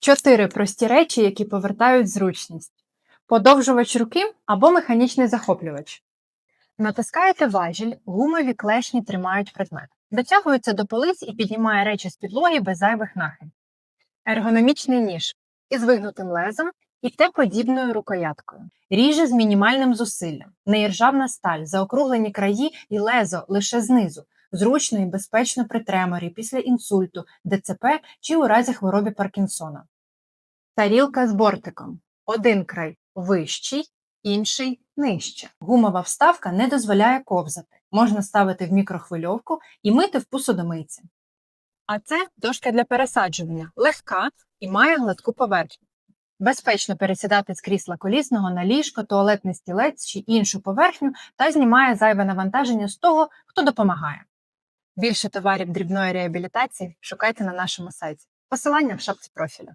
Чотири прості речі, які повертають зручність: подовжувач руки або механічний захоплювач. Натискаєте важіль, гумові клешні тримають предмет. Дотягується до полиць і піднімає речі з підлоги без зайвих нахиль. Ергономічний ніж із вигнутим лезом і Т-подібною рукояткою. Ріже з мінімальним зусиллям, неіржавна сталь, заокруглені краї і лезо лише знизу, зручно і безпечно при треморі після інсульту, ДЦП чи у разі хвороби Паркінсона. Тарілка з бортиком. Один край вищий, інший нижче. Гумова вставка не дозволяє ковзати. Можна ставити в мікрохвильовку і мити в посудомийці. А це дошка для пересаджування, легка і має гладку поверхню. Безпечно пересідати з крісла колісного на ліжко, туалетний стілець чи іншу поверхню та знімає зайве навантаження з того, хто допомагає. Більше товарів дрібної реабілітації шукайте на нашому сайті. Посилання в шапці профілю.